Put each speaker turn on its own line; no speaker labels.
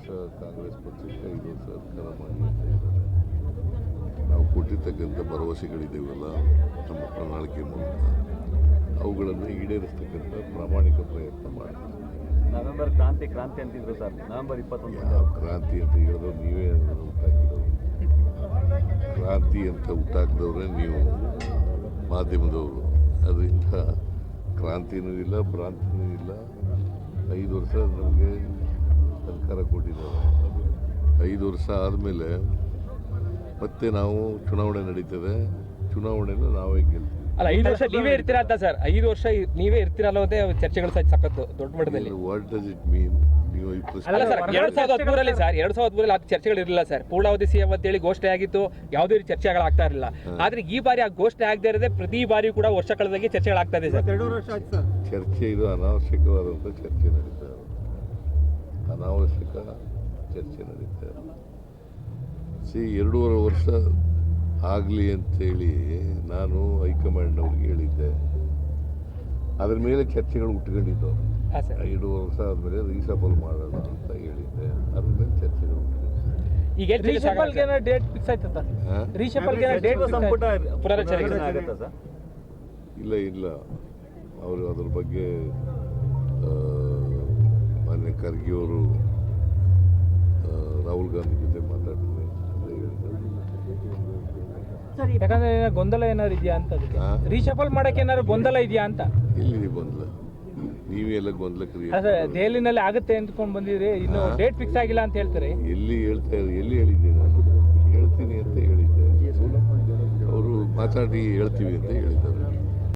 ವರ್ಷ ಕಾಂಗ್ರೆಸ್ ಪಕ್ಷಕ್ಕೆ ಇದು ಸರ್ಕಾರ ಮಾಡಿ ನಾವು ಕೊಟ್ಟಿರ್ತಕ್ಕಂಥ ಭರವಸೆಗಳಿದ್ದೀವಲ್ಲ ನಮ್ಮ ಪ್ರಣಾಳಿಕೆ ಮೂಲಕ. ಅವುಗಳನ್ನು ಈಡೇರಿಸ್ತಕ್ಕಂಥ ಪ್ರಾಮಾಣಿಕ ಪ್ರಯತ್ನ ಮಾಡ್ತೀವಿ
ನವೆಂಬರ್ ಕ್ರಾಂತಿ ಕ್ರಾಂತಿ ಅಂತಿದ್ರು ಸರ್. ನವೆಂಬರ್ ಇಪ್ಪತ್ತೊಂದು
ಕ್ರಾಂತಿ ಅಂತ ಹೇಳಿದ್ರು ನೀವೇ ಹುಟ್ಟಾಕಿದವರು ಕ್ರಾಂತಿ ಅಂತ ಹುಟ್ಟಾಕಿದವ್ರೆ ನೀವು ಮಾಧ್ಯಮದವರು. ಅದರಿಂದ ಕ್ರಾಂತಿನೂ ಇಲ್ಲ ಭ್ರಾಂತಿನೂ ಇಲ್ಲ. ಐದು ವರ್ಷ ನಮಗೆ ಸರ್ಕಾರ ಕೊಟ್ಟಿದ್ದಾರೆ. ಐದು ವರ್ಷ ಆದಮೇಲೆ ಮತ್ತೆ ನಾವು ಚುನಾವಣೆ ನಡೀತದೆ. ಚುನಾವಣೆಯಲ್ಲಿ ನಾವೇ ಗೆಲ್ತೀವಿ.
ಅಲ್ಲ ಐದು ವರ್ಷ ನೀವೇ ಇರ್ತೀರಾ ಅಂತ ಸರ್? ಐದು ವರ್ಷ ನೀವೇ ಇರ್ತೀರಾ ಅನ್ನೋದೇ ಚರ್ಚೆಗಳು ಸಹ ಸಖತ್ತು ದೊಡ್ಡ ಮಟ್ಟದಲ್ಲಿ.
ವಾಟ್ ಡಸ್ ಇಟ್ ಮೀನ್ ನೀವು ಈ ಪ್ರಶ್ನೆ
ಅಲ್ಲ ಸರ್ ಎರಡ್ ಸಾವಿರದ ಹದಿಮೂರಲ್ಲಿ ಸರ್ ಎರಡ್ ಸಾವಿರದ ಹದಿಮೂರಲ್ಲಿ ಅದು ಚರ್ಚೆಗಳು ಇರಲಿಲ್ಲ ಸರ್. ಪೂರ್ಣಾವಧಿ ಸಿಎಂ ಅಂತೇಳಿ ಘೋಷಣೆ ಆಗಿತ್ತು ಯಾವುದೇ ರೀತಿ ಚರ್ಚೆಗಳು ಆಗ್ತಾ ಇರಲಿಲ್ಲ. ಆದ್ರೆ ಈ ಬಾರಿ ಆ ಘೋಷಣೆ ಆಗದೆ ಇರದೆ ಪ್ರತಿ ಬಾರಿ ಕೂಡ ವರ್ಷ ಕಳೆದಾಗೆ ಚರ್ಚೆಗಳು ಆಗ್ತಾ ಇದೆ ಸರ್.
ಎರಡೂವರೆ ವರ್ಷ ಆಯ್ತು ಸರ್.
ಚರ್ಚೆ ಇದು ಅನಾವಶ್ಯಕವಾದಂಥ ಚರ್ಚೆ ನಡೀತಾ ಇದೆ. ಅನಾವಶ್ಯಕ ಚರ್ಚೆ ನಡೀತಾ ಇದೆ. ಸಿ ಎರಡೂವರೆ ವರ್ಷ ಆಗಲಿ ಅಂತೇಳಿ ನಾನು ಹೈಕಮಾಂಡ್ನವ್ರಿಗೆ ಹೇಳಿದ್ದೆ. ಅದ್ರ ಮೇಲೆ ಚರ್ಚೆಗಳು
ಉಟ್ಕೊಂಡಿದ್ದು
ಎರಡೂವರೆ ವರ್ಷ ಆದಮೇಲೆ ರೀಸಬಲ್ ಮಾಡೋಣ ಅಂತ ಹೇಳಿದ್ದೆ. ಅದ್ರ ಮೇಲೆ ಚರ್ಚೆಗಳು
ಈಗ
ಡೇಟ್ ಫಿಕ್ಸ್ ಡೇಟ್
ಸಂಪುಟ
ಇಲ್ಲ ಇಲ್ಲ. ಅವರು ಅದ್ರ ಬಗ್ಗೆ ಮಾನ್ಯ ಖರ್ಗೆ ಅವರು ರಾಹುಲ್ ಗಾಂಧಿ ಜೊತೆ ಮಾತಾಡ್ತೀನಿ
ಯಾಕಂದ್ರೆ ಗೊಂದಲ ಏನಾದ್ರು ಇದೆಯಾ ಅಂತ? ರೀಶಫಲ್ ಮಾಡಕ್ಕೆ ಏನಾದ್ರು ಗೊಂದಲ ಇದೆಯಾ ಅಂತ?
ಇಲ್ಲಿ ಗೊಂದಲ? ನೀವೆಲ್ಲ ಎಲ್ಲ ಗೊಂದಲ
ದೆಹಲಿನಲ್ಲಿ ಆಗುತ್ತೆ ಅಂದ್ಕೊಂಡು ಬಂದಿದ್ರಿ ಇನ್ನು ಡೇಟ್ ಫಿಕ್ಸ್ ಆಗಿಲ್ಲ ಅಂತ ಹೇಳ್ತಾರೆ.
ಎಲ್ಲಿ ಹೇಳ್ತಾ ಎಲ್ಲಿ ಹೇಳಿದ್ದೆ ನಾನು? ಹೇಳ್ತೀನಿ ಅಂತ ಹೇಳಿದ್ದೆ ಅವರು ಮಾತಾಡಿ ಹೇಳ್ತೀವಿ ಅಂತ ಹೇಳಿದ್ದಾರೆ.